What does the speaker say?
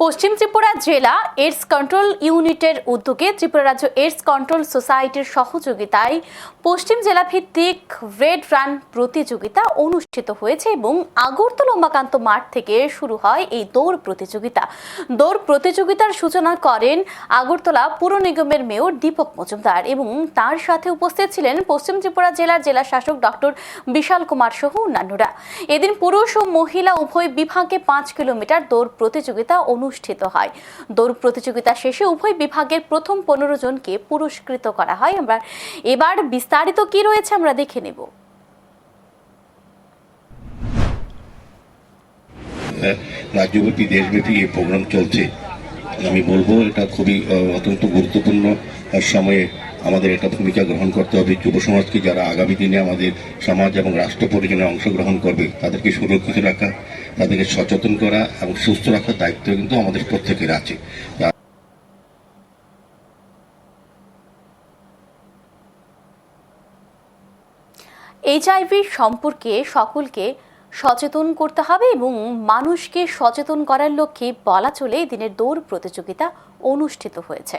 পশ্চিম ত্রিপুরা জেলা AIDS control ইউনিটের উদ্যোগে ত্রিপুরা রাজ্য এইডস কন্ট্রোল সোসাইটির সহযোগিতায় পশ্চিম জেলা ভিত্তিক রেড রান প্রতিযোগিতা অনুষ্ঠিত হয়েছে এবং আগরতলা উমাকান্ত মাঠ থেকে শুরু হয় এই দৌড় প্রতিযোগিতা। দৌড় প্রতিযোগিতার সূচনা করেন আগরতলা পুর নিগমের মেয়র দীপক মজুমদার এবং তার সাথে উপস্থিত ছিলেন পশ্চিম ত্রিপুরা জেলার জেলা শাসক ডক্টর বিশাল কুমার সহ অন্যান্যরা। এদিন পুরুষ ও মহিলা উভয় বিভাগে পাঁচ কিলোমিটার দৌড় প্রতিযোগিতা অনুষ্ঠিত হয়। দৌড় প্রতিযোগিতা শেষে উভয় বিভাগের প্রথম পনেরো জনকে পুরস্কৃত করা হয়। আমরা এবার বিস্তারিত কি রয়েছে আমরা দেখে নেব। রাজ্যব্যাপী, দেশব্যাপী এই প্রোগ্রাম চলছে। আমি বলব এটা খুবই অত্যন্ত গুরুত্বপূর্ণ সময়ে আমাদের একটা ভূমিকা গ্রহণ করতে হবে। যুব সমাজকে যারা আগামী দিনে আমাদের সমাজ এবং রাষ্ট্র পরিচালনায় অংশগ্রহণ করবে, তাদেরকে সুরক্ষিত রাখা, তাদেরকে সচেতন করা এবং সুস্থ রাখার দায়িত্ব কিন্তু আমাদের প্রত্যেকের আছে। এইচআইভি সম্পর্কে সকলকে সচেতন করতে হবে এবং মানুষকে সচেতন করার লক্ষ্যে বলা চলে দিনের দৌড় প্রতিযোগিতা অনুষ্ঠিত হয়েছে।